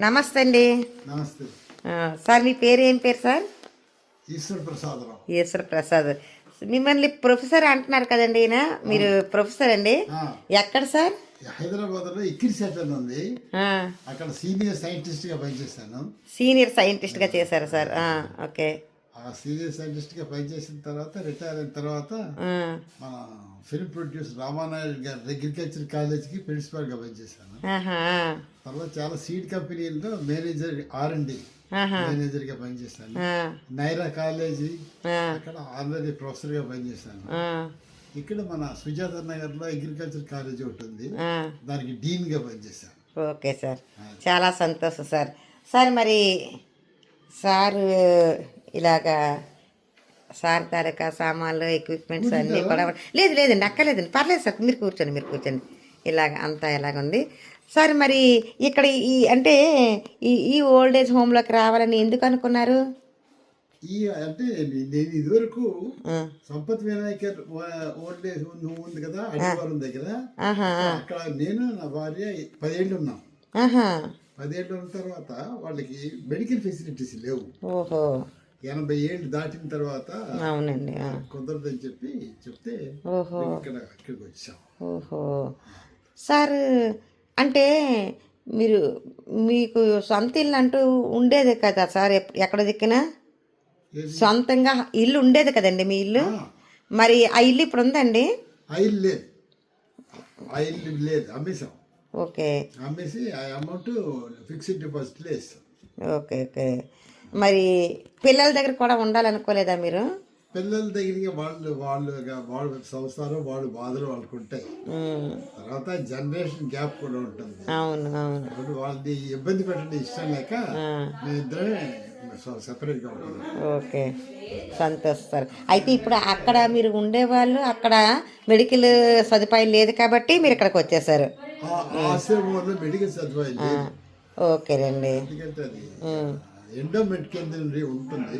నమస్తే అండి. నమస్తే. సార్ మీ పేరు ఏం పేరు సార్? ఈశ్వర ప్రసాదరావు. ఈశ్వర ప్రసాద్. మిమ్మల్ని ప్రొఫెసర్ అంటున్నారు కదండి ఈయన. మీరు ప్రొఫెసర్ అండి. ఎక్కడ సార్? హైదరాబాద్లో ఇక్కిరి సెంటర్ ఉంది. అక్కడ సీనియర్ సైంటిస్ట్గా పనిచేశాను. సీనియర్ సైంటిస్ట్గా చేశారు సార్. ఓకే. ఆ సీనియర్ సైంటిస్ట్గా పనిచేసిన తర్వాత రిటైర్ అయిన తర్వాత మన ఫిల్మ్ ప్రొడ్యూసర్ రామానాయుడు గారి అగ్రికల్చర్ కాలేజ్కి ప్రిన్సిపాల్గా పనిచేశాను తర్వాత చాలా సీడ్ కంపెనీల్లో మేనేజర్ ఆర్ అండ్ డి ఆహా, మేనేజర్గా పనిచేశాను నైరా కాలేజీ అక్కడ ఆల్రెడీ ప్రొఫెసర్గా పనిచేశాను ఆ, ఇక్కడ మన సుజాత నగర్లో అగ్రికల్చర్ కాలేజ్ ఆ. దానికి డీన్గా పనిచేశాను ఓకే సార్. చాలా సంతోషం సార్. సార్ మరి సార్ ఇలాగా సార్ తాలూకా సామాన్లు ఎక్విప్మెంట్స్ అన్నీ కూడా లేదు లేదండి అక్కర్లేదండి. పర్లేదు సార్ మీరు కూర్చోండి మీరు కూర్చోండి. ఇలాగ అంతా ఇలాగ ఉంది సార్ మరి ఇక్కడ ఈ అంటే ఈ ఈ ఓల్డ్ ఏజ్ హోమ్లోకి రావాలని ఎందుకు అనుకున్నారు? ఈ అంటే నేను ఇదివరకు సంపత్ వినాయకర్ వా- ఓల్డ్ ఏజ్ హోమ్ ఉంది కదా అడివారం దగ్గర. అక్కడ నేను నా భార్య పదేళ్ళు ఉన్నాం. పదేళ్ళు ఉన్న తర్వాత వాళ్ళకి మెడికల్ ఫెసిలిటీస్ లేవు. ఓహో. ఎనభై ఏళ్ళు దాటిన తర్వాత అవునండి కుదరదని చెప్పి చెప్తే ఓహో. ఇక్కడ ఇక్కడికి వచ్చాం. ఓహో. సార్ అంటే మీరు మీకు సొంత ఇల్లు అంటూ ఉండేది కదా సార్? ఎక్కడ దిక్కినా? సొంతంగా ఇల్లు ఉండేది కదండి మీ ఇల్లు? మరి ఆ ఇల్లు ఇప్పుడు ఉందండి? ఆ ఇల్లు లేదు. ఆ ఇల్లు లేదు అమ్మేశాం. ఓకే. అమ్మేసి ఆ అమౌంట్ ఫిక్స్డ్ డిపాజిట్లో వేస్తాం. Okay okay. మరి పిల్లల దగ్గర కూడా ఉండాలనుకోలేదా మీరు? పిల్లల దగ్గరికి వాళ్ళు వాళ్ళు వాళ్ళ సంసారం వాళ్ళు బాధలు వాళ్ళకు ఉంటాయి ఉమ్, తర్వాత జనరేషన్ గ్యాప్ కూడా ఉంటుంది. అవును అవును. వాళ్ళని ఇబ్బంది పెట్టడం ఇష్టం లేక సపరేట్గా ఉంటుంది ఓకే. సంతోష్ సార్ అయితే ఇప్పుడు అక్కడ మీరు ఉండేవాళ్ళు అక్కడ మెడికల్ సదుపాయం లేదు కాబట్టి మీరు ఇక్కడికి వచ్చేసారు. మెడికల్ సదుపాయం ఓకేనండి. ఎండోమెంట్ కేంద్రం ఉంటుంది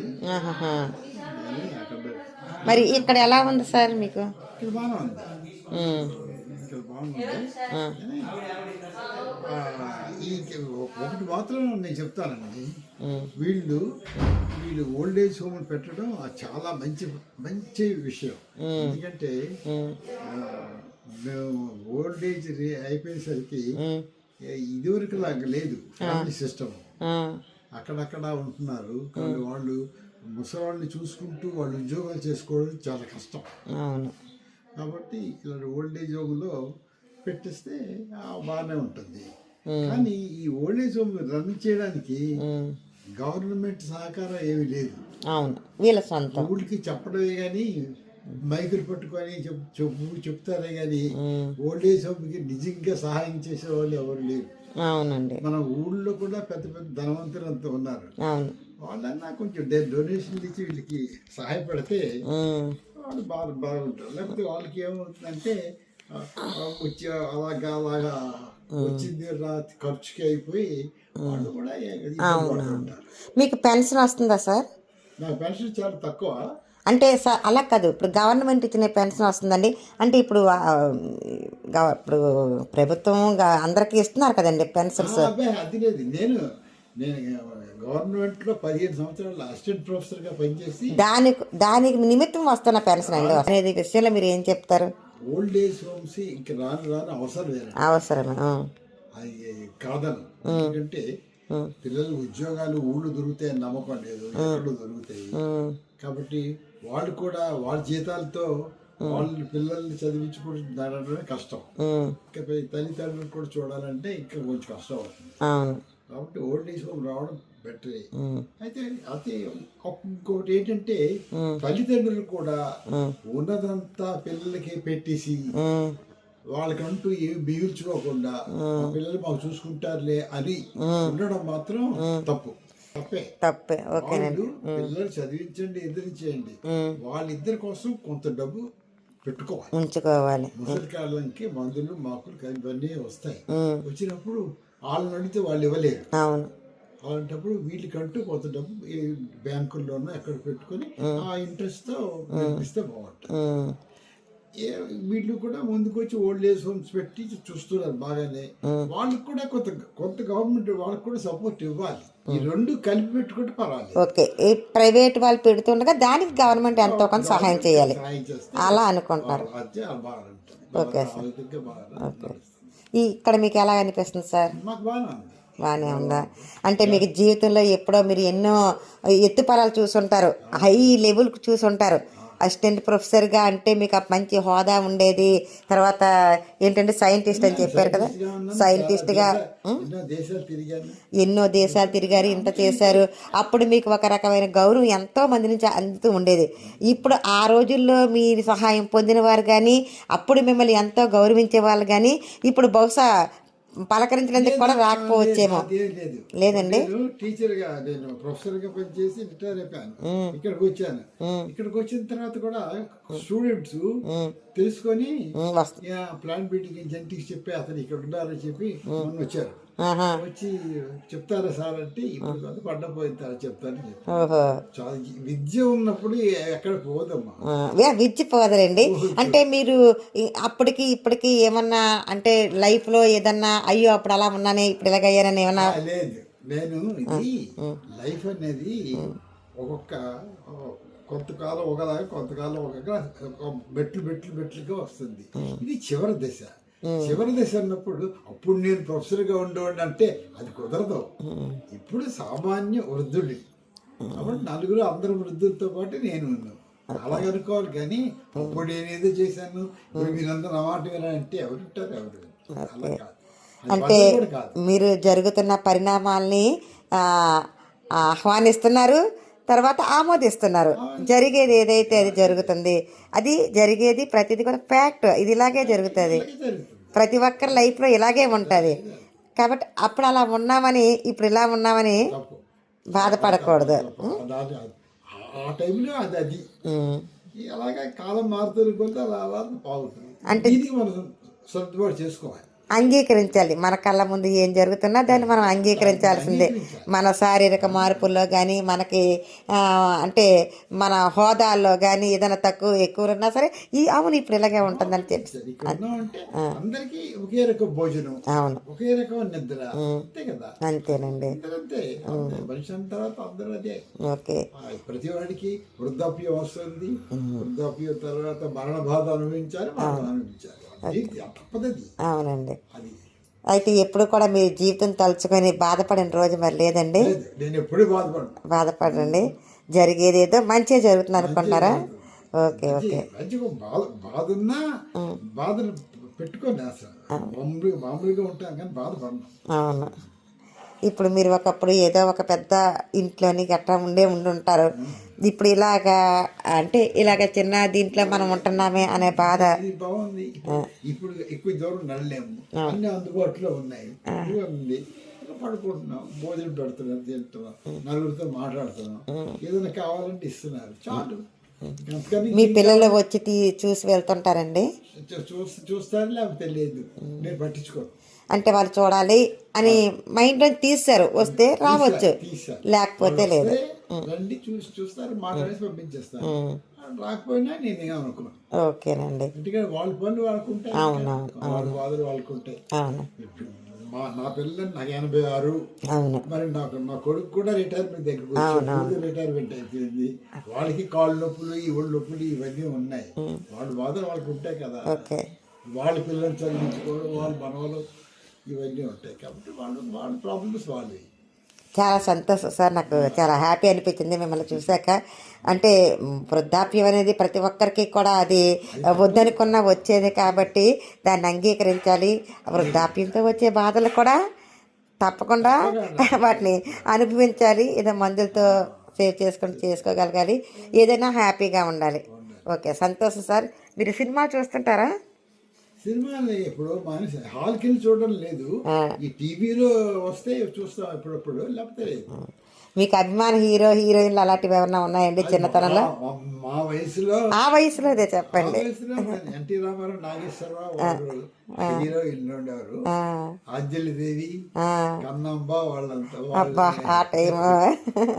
మరి ఇక్కడ ఎలా ఉంది సార్ మీకు? ఇక్కడ బాగానే ఉంది ఇక్కడ బాగుంది. ఈ ఒకటి మాత్రం నేను చెప్తానండి. వీళ్ళు వీళ్ళు ఓల్డ్ ఏజ్ హోమ్ పెట్టడం అది చాలా మంచి మంచి విషయం. ఎందుకంటే మేము. ఓల్డ్ ఏజ్ రే- అయిపోయేసరికి ఇదివరకు లాగా లేదు ఫ్యామిలీ సిస్టమ్ ఆ, అక్కడక్కడ ఉంటున్నారు. కానీ వాళ్ళు ముసలాళ్ళని చూసుకుంటూ వాళ్ళు ఉద్యోగాలు చేసుకోవడం చాలా కష్టం. అవును. కాబట్టి ఇలాంటి ఓల్డ్ ఏజ్ హోమ్లో పెట్టిస్తే బాగానే ఉంటుంది. కానీ ఈ ఓల్డ్ ఏజ్ హోమ్ రన్ చేయడానికి గవర్నమెంట్ సహకారం ఏమీ లేదు. అవును. వీళ్ళ సొంతం. ఊళ్ళకి చెప్పడమే కానీ మైకులు పట్టుకొని చెప్ చెప్పు చెప్తారే కానీ ఉమ్, ఓల్డ్ ఏజ్ హోమ్కి నిజంగా సహాయం చేసే వాళ్ళు ఎవరు లేరు. అవునండి. మన ఊళ్ళో కూడా పెద్ద పెద్ద ధనవంతులు అంత ఉన్నారు. వాళ్ళన్నా కొంచెం డొనేషన్లు ఇచ్చి వీళ్ళకి సహాయపడితే వాళ్ళు బాగా బాగుంటారు. లేకపోతే వాళ్ళకి ఏమవుతుందంటే వచ్చి అలాగా అలాగా వచ్చింది ఖర్చుకి అయిపోయి వాళ్ళు కూడా పడుతుంటారు. మీకు పెన్షన్ వస్తుందా సార్? నా పెన్షన్ చాలా తక్కువ. అంటే సార్ అలా కాదు. ఇప్పుడు గవర్నమెంట్ ఇచ్చిన పెన్షన్ వస్తుందండి. అంటే ఇప్పుడు ఇప్పుడు ప్రభుత్వం అందరికీ ఇస్తున్నారు కదండి పెన్షన్స్. నేను గవర్నమెంట్లో పదిహేను సంవత్సరాలు అసిస్టెంట్ ప్రొఫెసర్గా పనిచేసి దానికి దానికి నిమిత్తం వస్తున్న పెన్షన్ అండి. అనేది విషయంలో మీరు ఏం చెప్తారు? ఓల్డ్ ఏజ్ హోమ్స్ ఇంక రాను రాను అవసరం లేదు అవసరమే ఆ. అది కాదను. ఎందుకంటే పిల్లలు ఉద్యోగాలు ఊళ్ళు దొరుకుతాయని నమ్మకం లేదు. ఎక్కడో దొరుకుతాయి. కాబట్టి వాళ్ళు కూడా వాళ్ళ జీతాలతో వాళ్ళ పిల్లల్ని చదివించుకుంటున్నారనే కష్టం. ఇంకా తల్లిదండ్రులు కూడా చూడాలంటే ఇంకా కొంచెం కష్టం అవుతుంది. కాబట్టి ఓల్డ్ ఏజ్ హోమ్ రావడం బెటరే. అయితే అయితే ఇంకొకటి ఏంటంటే. తల్లిదండ్రులు కూడా ఉన్నదంతా పిల్లలకి పెట్టేసి వాళ్ళకంటూ ఏమి మిగిల్చుకోకుండా "మా పిల్లలు మాకు చూసుకుంటారులే అని ఉండడం మాత్రం తప్పు. తప్పే. ఓకేనండి. పిల్లలు చదివించండి ఎదిరించేయండి. వాళ్ళిద్దరి కోసం కొంత డబ్బు పెట్టుకోవాలి. ఉంచుకోవాలి. ముసలి కాలానికి మందులు మాకులు ఇవన్నీ వస్తాయి. వచ్చినప్పుడు వాళ్ళని అడిగితే వాళ్ళు ఇవ్వలేరు. అవును. అలాంటప్పుడు వీటికంటూ కొంత డబ్బు ఈ బ్యాంకుల్లోనూ ఎక్కడ పెట్టుకొని ఆ ఇంట్రెస్ట్తో ఇస్తే బాగుంటుంది. ఏ- వీళ్ళు కూడా ముందుకు వచ్చి ఓల్డ్ ఏజ్ హోమ్స్ పెట్టి చూస్తున్నారు బాగానే. వాళ్ళకి కూడా కొంత కొంత గవర్నమెంట్ వాళ్ళకి కూడా సపోర్ట్ ఇవ్వాలి. ఈ రెండు కలిపి పెట్టుకుంటే పర్వాలేదు. ఓకే. ఈ ప్రైవేట్ వాళ్ళు పెడుతుండగా దానికి గవర్నమెంట్ ఎంతో కొంత సహాయం చేయాలి. అలా అనుకుంటున్నారు. బాగా నడుస్తుంది. ఈ ఇక్కడ మీకు ఎలా అనిపిస్తుంది సార్? మాకు బాగానే ఉందా. అంటే మీకు జీవితంలో ఎప్పుడో మీరు ఎన్నో ఎత్తుపరాలు చూసుంటారు. హై లెవెల్ చూసుంటారు. అసిస్టెంట్ ప్రొఫెసర్గా అంటే మీకు మంచి హోదా ఉండేది. తర్వాత ఏంటంటే సైంటిస్ట్ అని చెప్పారు కదా. సైంటిస్ట్గా ఎన్నో దేశాలు తిరిగారు. ఇంత చేశారు. అప్పుడు మీకు ఒక రకమైన గౌరవం ఎంతో మంది నుంచి అందుతూ ఉండేది. ఇప్పుడు ఆ రోజుల్లో మీ సహాయం పొందిన వారు కానీ అప్పుడు మిమ్మల్ని ఎంతో గౌరవించే వాళ్ళు కానీ ఇప్పుడు బహుశా పలకరించినందుకు కూడా రాకపోవచ్చేమో. లేదండి? నేను టీచర్గా నేను ప్రొఫెసర్గా పనిచేసి రిటైర్ అయిపోయాను. ఇక్కడికి వచ్చాను. ఇక్కడికి వచ్చిన తర్వాత కూడా స్టూడెంట్స్ తెలుసుకొని ప్లాన్ బిల్డింగ్ జెంటికి చెప్పి అతను ఇక్కడ ఉన్నారని చెప్పి వచ్చారు వచ్చి చెప్తారా సార్ అంటే ఇప్పుడు కాదు చెప్పి ఓహో. చాలా విద్య ఉన్నప్పుడు ఎక్కడ పోదమ్మా. ఆ, యా, విచ్చిపోదరండి అంటే మీరు అప్పటికి ఇప్పటికి ఏమన్నా అంటే లైఫ్లో ఏదన్నా అయ్యో అప్పుడు అలా ఉన్నానే ఇప్పుడు ఇలాగయ్యానని ఏమన్నా? లేదు. నేను ఇది లైఫ్ అనేది ఒక్కొక్క కొంతకాలం ఒకలాగా కొంతకాలం ఒక మెట్లు మెట్లు మెట్లుగా వస్తుంది. ఇది చివరి దశ. చివరి దశ అన్నప్పుడు అప్పుడు నేను ప్రొఫెసర్గా ఉండేవాడిని అంటే అది కుదరదు. ఇప్పుడు సామాన్య వృద్ధుడి కాబట్టి నలుగురు అందరు వృద్ధులతో పాటు నేను ఉన్నాను అలాగ అనుకోవాలి కానీ అప్పుడు నేను ఏదో చేశాను? ఇప్పుడు మీరందరూ నా మాట వినాలంటే ఎవరు ఉంటారు? ఎవరు. అలా కాదు. అంటే మీరు జరుగుతున్న పరిణామాల్ని ఆహ్వానిస్తున్నారు. తర్వాత ఆమోదిస్తున్నారు. జరిగేది ఏదైతే అది జరుగుతుంది అది జరిగేది ప్రతిదీ కూడా ఫ్యాక్ట్. ఇది ఇలాగే జరుగుతుంది. ప్రతి ఒక్కరి లైఫ్లో ఇలాగే ఉంటుంది. కాబట్టి అప్పుడు అలా ఉన్నామని ఇప్పుడు ఇలా ఉన్నామని బాధపడకూడదు. అంటే- చేసుకోవాలి. అంగీకరించాలి. మన కళ్ళ ముందు ఏం జరుగుతున్నా దాన్ని మనం అంగీకరించాల్సిందే. మన శారీరక మార్పుల్లో కానీ మనకి అంటే మన హోదాల్లో కానీ ఏదైనా తక్కువ ఎక్కువ ఉన్నా సరే ఈ అవును ఇప్పుడు ఇలాగే ఉంటుందని చెప్పి. సరే, ఇక్కడ ఉన్నామంటే అందరికీ ఒకే రకం భోజనం అవును. ఒకే రకం నిద్ర అంతే కదా? అంతేనండి. ఓకే. ప్రతి వాడికి వృద్ధాప్యం వస్తుంది. వృద్ధాప్యం తర్వాత మరణ బాధ అనుభవించాలి అనుభవించాలి. అవునండి. అయితే ఎప్పుడు కూడా మీ జీవితం తలుచుకొని బాధపడిన రోజు మరి లేదండి? బాధపడండి. జరిగేది ఏదో మంచిగా జరుగుతుంది అనుకుంటున్నారా ఓకే ఓకే. అవును. ఇప్పుడు మీరు ఒకప్పుడు ఏదో ఒక పెద్ద ఇంట్లోని గట్రా ఉండే ఉండి ఉంటారు ఇప్పుడు ఇలాగా అంటే ఇలాగ చిన్న దీంట్లో మనం ఉంటున్నామే అనే బాధ. ఇది బాగుంది. ఇప్పుడు- ఎక్కువ దూరం నడలేము. అన్ని అందుబాటులో ఉన్నాయి. ఉంది. పడుకుంటున్నాం. భోజనం పెడుతున్నాం తింటున్నాం. నలుగురితో మాట్లాడుతున్నాం. ఏదైనా కావాలంటే ఇస్తున్నారు. చాలు. మీ పిల్లలు వచ్చి చూసి వెళ్తుంటారండి? చూస్తారు లేకపోతే తెలియదు. నేను పట్టించుకోను. అంటే వాళ్ళు చూడాలి. అని మైండ్లో తీస్తారు వస్తే రావచ్చు. లేకపోతే లేదు. రండి చూసి చూస్తారు మాట్లాడేసి పంపించేస్తారు. రాకపోయినా నేను ఏమనుకున్నాను ఓకేనండి. ఎందుకంటే వాళ్ళ పనులు వాళ్ళకుంటాయి వాళ్ళ బాధలు వాళ్ళకుంటాయి అవును. మా నా పిల్లలు నాకు ఎనభై ఆరు. అవును. మరి నాకు నా కొడుకు కూడా రిటైర్మెంట్ దగ్గరకు వచ్చి రిటైర్మెంట్ అయిపోయింది. వాళ్ళకి కాళ్ళు నొప్పులు ఈ ఒళ్ళు నొప్పులు ఇవన్నీ ఉన్నాయి. వాళ్ళ బాధలు వాళ్ళకి ఉంటాయి కదా. ఓకే. వాళ్ళ పిల్లల్ని చదివించుకోవడం వాళ్ళ మనవలు ఇవన్నీ ఉంటాయి. కాబట్టి వాళ్ళు వాళ్ళ ప్రాబ్లమ్స్ వాళ్ళవి. చాలా సంతోషం సార్. నాకు చాలా హ్యాపీ అనిపించింది మిమ్మల్ని చూశాక. అంటే వృద్ధాప్యం అనేది ప్రతి ఒక్కరికి కూడా అది వద్దనుకున్న వచ్చేది కాబట్టి దాన్ని అంగీకరించాలి. వృద్ధాప్యంతో వచ్చే బాధలు కూడా తప్పకుండా వాటిని అనుభవించాలి. ఏదో మందులతో సేవ్ చేసుకొని చేసుకోగలగాలి. ఏదైనా హ్యాపీగా ఉండాలి. ఓకే సంతోషం సార్. మీరు సినిమా చూస్తుంటారా? సినిమాలు ఎప్పుడు మనిషి హాల్కి వెళ్ళి చూడడం లేదు. ఈ టీవీలో వస్తే చూస్తాం ఎప్పుడప్పుడు లేకపోతే లేదు. మీకు అభిమాన హీరో హీరోయిన్లు అలాంటివి ఏమన్నా ఉన్నాయండి చిన్నతనంలో? మా- వయసులో ఆ వయసులో అదే చెప్పండి. ఎన్టీ రామారావు నాగేశ్వరరావు వారు హీరో ఇల్లు ఉండేవారు ఆ, ఆంజలి దేవి ఆ, కన్నమ్మ వాళ్ళంతా అబ్బా ఆ టైం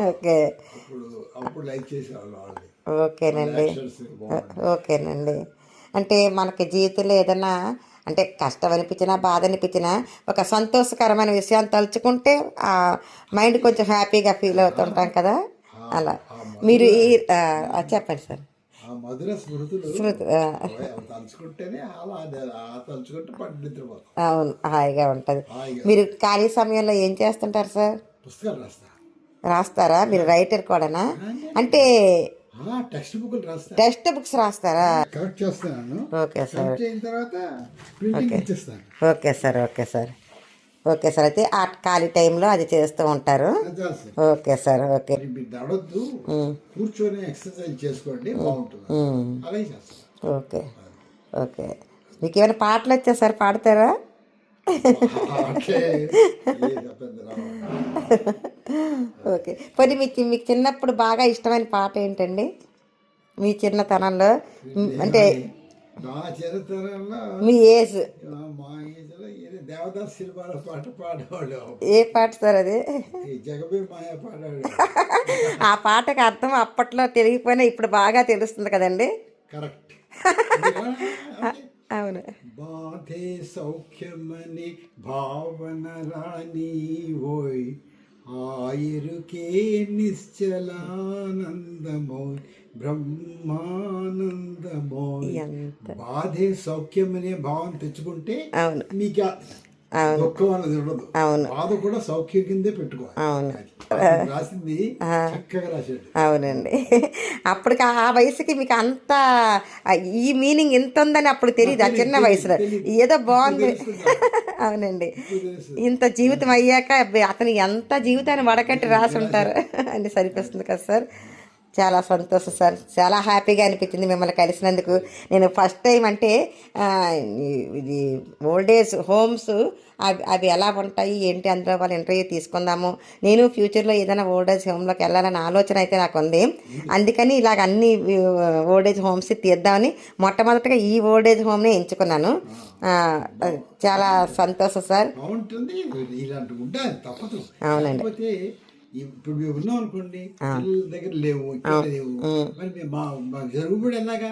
ఓకే. అప్పుడు అప్పుడు లైక్ చేసేవాళ్ళు వాళ్ళు ఓకేనండి. ఓకేనండి. అంటే మనకి జీవితంలో ఏదైనా అంటే కష్టం అనిపించినా బాధ అనిపించినా ఒక సంతోషకరమైన విషయాన్ని తలుచుకుంటే ఆ మైండ్ కొంచెం హ్యాపీగా ఫీల్ అవుతుంటాం కదా. అలా. మీరు ఈ చెప్పండి సార్. మధుర స్మృతులు తలుచుకుంటేనే అలా తలుచుకుంటే అవును హాయిగా ఉంటుంది. మీరు ఖాళీ సమయంలో ఏం చేస్తుంటారు సార్? పుస్తకాలు రాస్తారా? మీరు రైటర్ కూడానా? అంటే టెక్స్ట్ బుక్లు టెక్స్ట్ బుక్స్ రాస్తారా? కరెక్ట్ చేస్తున్నాను. Okay sir. అయిన తర్వాత ప్రింటింగ్ ఇచ్చేస్తాను. Okay sir okay sir. Okay sir అయితే ఆ ఖాళీ టైంలో అది చేస్తూ ఉంటారు. Okay sir okay. నడవద్దు. కూర్చొని ఎక్సర్సైజ్ చేసుకోండి బాగుంటుంది. చేస్తాను. ఓకే. ఓకే. మీకు ఏమైనా పాటలు వచ్చా సార్ పాడతారా అట్లే లేదు, పెద్ద రావాలి. ఓకే పోనీ మీకు మీకు చిన్నప్పుడు బాగా ఇష్టమైన పాట ఏంటండి? మీ చిన్నతనంలో? అంటే మీ ఏజ్. దేవదాస్ సినిమాలో పాట పాడేవాళ్ళు. ఏ పాట సార్ అది? మాయ ఆ పాటకి అర్థం అప్పట్లో తెలియకపోయినా ఇప్పుడు బాగా తెలుస్తుంది కదండి. కరెక్ట్. అవును. బాధే సౌఖ్యమని భావన రాని ఓయ్ ఆయురుకే నిశ్చలానందమోయ్ బ్రహ్మానందమోయ్. ఎంత. బాధే సౌఖ్యమనే భావన తెచ్చుకుంటే అవును. మీకు అవును. దుఃఖం అనేది ఉండదు. అవును. బాధ కూడా సౌఖ్యం కిందే పెట్టుకోవాలి. అవును. అది. రాసింది చక్కగా రాశాడు. అవునండి. అప్పటికి ఆ వయసుకి మీకు అంత ఈ మీనింగ్ ఎంత ఉందని అప్పుడు తెలియదు ఆ చిన్న వయసులో. ఏదో బాగుంది. అవునండి. ఇంత జీవితం అయ్యాక అతను ఎంత జీవితాన్ని వడకట్టి రాసి ఉంటారు. అని సరిపిస్తుంది కదా సార్. చాలా సంతోషం సార్. చాలా హ్యాపీగా అనిపించింది మిమ్మల్ని కలిసినందుకు. నేను ఫస్ట్ టైం అంటే ఇది ఓల్డేజ్ హోమ్స్ అవి అవి ఎలా ఉంటాయి ఏంటి అందులో వాళ్ళ ఇంటర్వ్యూ తీసుకుందాము. నేను ఫ్యూచర్లో ఏదైనా ఓల్డేజ్ హోమ్లోకి వెళ్ళాలనే ఆలోచన అయితే నాకు ఉంది అందుకని ఇలాగ అన్ని ఓల్డేజ్ హోమ్స్ తీద్దామని మొట్టమొదటిగా ఈ ఓల్డేజ్ హోమ్నే ఎంచుకున్నాను. చాలా సంతోషం సార్. అవునండి. ఇప్పుడు మేము ఉన్నాం అనుకోండి పిల్లల దగ్గర లేవు ఇక్కడ లేవు. మరి మేము మా జరుగుబడి ఎలాగా?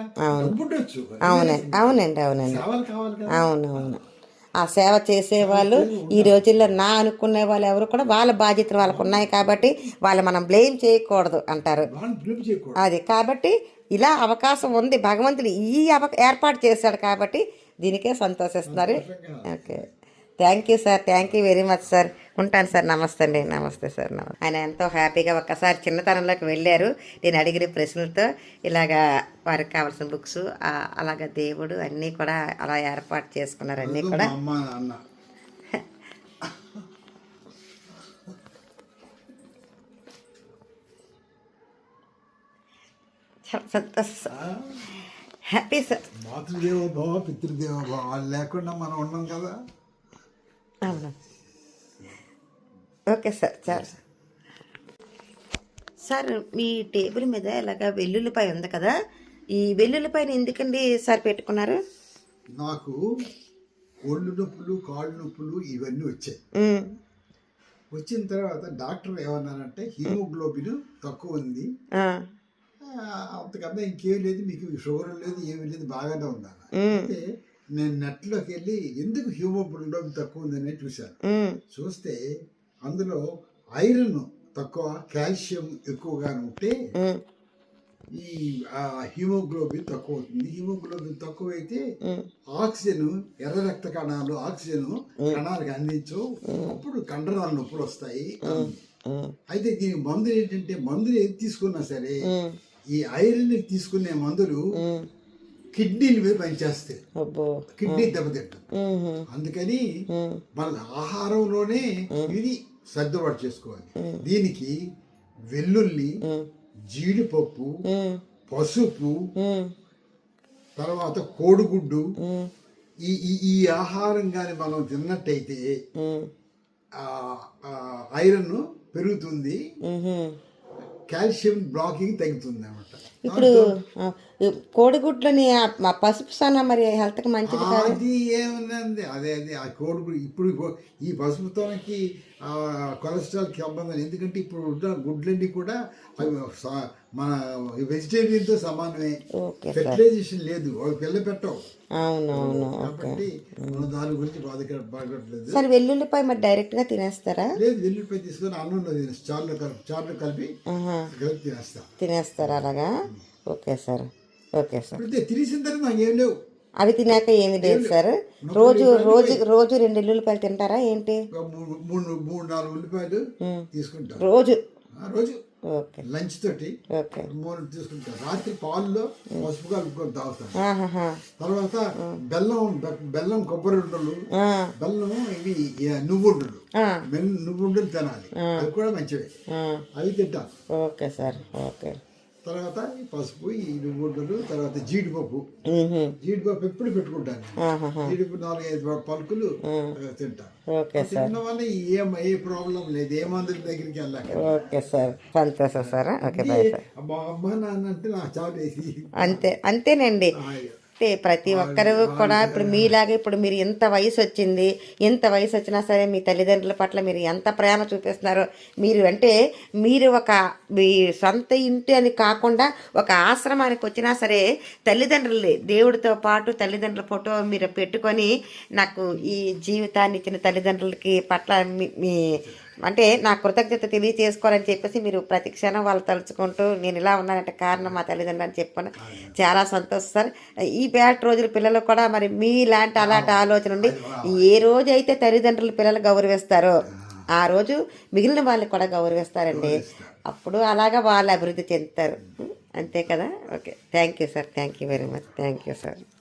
అవునండి అవునండి అవునండి. సేవలు కావాలి కదా. అవును అవును ఆ సేవ చేసేవాళ్ళు ఈ రోజుల్లో నా అనుకునే వాళ్ళు ఎవరు కూడా వాళ్ళ బాధ్యతలు వాళ్ళకు ఉన్నాయి కాబట్టి వాళ్ళు మనం బ్లేమ్ చేయకూడదు అంటారు. అది కాబట్టి ఇలా అవకాశం ఉంది. భగవంతుడు ఈ ఏర్పాటు చేశాడు కాబట్టి దీనికే సంతోషిస్తున్నారు. Okay. Thank you sir thank you very much sir ఉంటాను సార్ నమస్తే అండి. నమస్తే సార్ నమస్తే. ఆయన ఎంతో హ్యాపీగా ఒక్కసారి చిన్నతనంలోకి వెళ్ళారు. నేను అడిగిన ప్రశ్నలతో ఇలాగా వారికి కావాల్సిన బుక్స్ అలాగా దేవుడు అన్నీ కూడా అలా ఏర్పాటు చేసుకున్నారు అన్నీ కూడా. చాలా సంతోషం. హ్యాపీ సార్ మాతృదేవోభవ పితృదేవోభవ లేకుండా మనం ఉన్నాం కదా. అవును. Okay sir sir. సార్ మీ టేబుల్ మీద ఇలాగ వెల్లుల్లిపాయ ఉంది కదా ఈ వెల్లుల్లిపాయని ఎందుకండి సార్ పెట్టుకున్నారు? నాకు ఒళ్ళు నొప్పులు కాళ్ళు నొప్పులు ఇవన్నీ వచ్చాయి. వచ్చిన తర్వాత డాక్టర్ ఏమన్నారంటే హీమోగ్లోబిన్ తక్కువ ఉంది. అంతకన్నా ఇంకేం లేదు మీకు షుగర్ లేదు ఏమీ లేదు బాగానే ఉందన్న ఉమ్, అయితే నేను నెట్లోకి వెళ్ళి ఎందుకు హ్యూమోగ్లోబిన్ తక్కువ ఉందని చూశాను. చూస్తే అందులో ఐరన్ తక్కువ కాల్షియం ఎక్కువగా ఉంటే ఈ హిమోగ్లోబిన్ తక్కువ అవుతుంది. హిమోగ్లోబిన్ తక్కువ అయితే ఆక్సిజన్ ఎర్ర రక్త కణాలు ఆక్సిజన్ కణాలకు అందించు అప్పుడు కండరాల నొప్పులు వస్తాయి. అయితే దీనికి మందులు ఏంటంటే మందులు ఏది తీసుకున్నా సరే ఈ ఐరన్ తీసుకునే మందులు. కిడ్నీల మీద పనిచేస్తాయి కిడ్నీ దెబ్బతింటుంది. అందుకని మన ఆహారంలోనే ఇది సర్దుబాటు చేసుకోవాలి. దీనికి వెల్లుల్లి జీడిపప్పు పసుపు తర్వాత కోడిగుడ్డు. ఈ ఈ ఈ ఆహారం కానీ మనం తిన్నట్టయితే ఐరన్ పెరుగుతుంది. కాల్షియం బ్లాకింగ్ తగ్గుతుంది అనమాట ఇప్పుడు కోడిగుడ్లని పసుపు సన్న మరి హెల్త్కి మంచిది అది ఏముందండి? అదే అదే ఆ కోడి ఇప్పుడు ఈ పసుపుతోనకి కొలెస్ట్రాల్కి సంబంధం. ఎందుకంటే ఇప్పుడు గుడ్లన్నీ కూడా అవి మన వెజిటేరియన్తో సమానమే. ఫెర్టిలైజేషన్ లేదు. పిల్ల పెట్టవు. అవునవును. కాబట్టి మనం దాని గురించి బాధ బాధపడలేదు. సరే వెల్లుల్లిపాయ మరి డైరెక్ట్గా తినేస్తారా? లేదు వెల్లుల్లిపాయ తీసుకొని అన్నంలో తినేసి చారులో కలిపి చారులో కలిపి. కలిపి తినేస్తా. తినేస్తారా అలాగా? Okay sir. Okay sir. తినేసిన తర్వాత నాకు లేవు. అవి తినాక ఏమి లేదు సార్. రోజు రోజు రోజు రెండు ఎల్లుల్లిపాయలు తింటారా? ఏంటి? మూడు మూడు నాలుగు ఉల్లిపాయలు తీసుకుంటాను రోజు. ఆ రోజు. లంచ్ తోటి మూడు తీసుకుంటాను రాత్రి పాల్లో పసుపు కలుపుకొని తాగుతాను. తర్వాత బెల్లం బెల్లం కొబ్బరి ఉండలు బెల్లం ఇవి నువ్వుండలు నువ్వుండలు తినాలి. అవి కూడా మంచివే. అవి తింటాను. Okay sir. ఓకే. తర్వాత పసుపు ఈ నువ్వుండలు తర్వాత జీడిపప్పు. జీడిపప్పు ఎప్పుడు పెట్టుకుంటాను. జీడిపప్పు నాలుగు ఐదు పలుకులు తింటాను తినడం వల్ల ఏ ఏ ప్రాబ్లం లేదు. ఏ మందుల దగ్గరికి వెళ్ళాక. Okay sir. సంతోషం ఓకే అమ్మ నాన్న అంటే నాకు చాలా అంతే అంతేనండి. అంటే ప్రతి ఒక్కరు కూడా ఇప్పుడు మీలాగే ఇప్పుడు మీరు ఎంత వయసు వచ్చింది ఎంత వయసు వచ్చినా సరే మీ తల్లిదండ్రుల పట్ల మీరు ఎంత ప్రేమ చూపిస్తున్నారో మీరు అంటే మీరు ఒక మీ సొంత ఇంటి అని కాకుండా ఒక ఆశ్రమానికి వచ్చినా సరే తల్లిదండ్రులు దేవుడితో పాటు తల్లిదండ్రుల ఫోటో మీరు పెట్టుకొని నాకు ఈ జీవితాన్ని ఇచ్చిన తల్లిదండ్రులకి పట్ల మీ- మీ అంటే నా కృతజ్ఞత తెలియచేసుకోవాలని చెప్పేసి మీరు ప్రతి క్షణం వాళ్ళు తలుచుకుంటూ నేను ఇలా ఉన్నానంటే కారణం మా తల్లిదండ్రులు అని చెప్పాను. చాలా సంతోషం సార్. ఈ బ్యాట్ రోజుల పిల్లలు కూడా మరి మీలాంటి అలాంటి ఆలోచన ఉండి ఏ రోజు అయితే తల్లిదండ్రులు పిల్లలు గౌరవిస్తారో ఆ. రోజు మిగిలిన వాళ్ళని కూడా గౌరవిస్తారండి. అప్పుడు అలాగా వాళ్ళు అభివృద్ధి చెందుతారు. అంతే కదా? Okay. Thank you sir. Thank you very much. Thank you sir.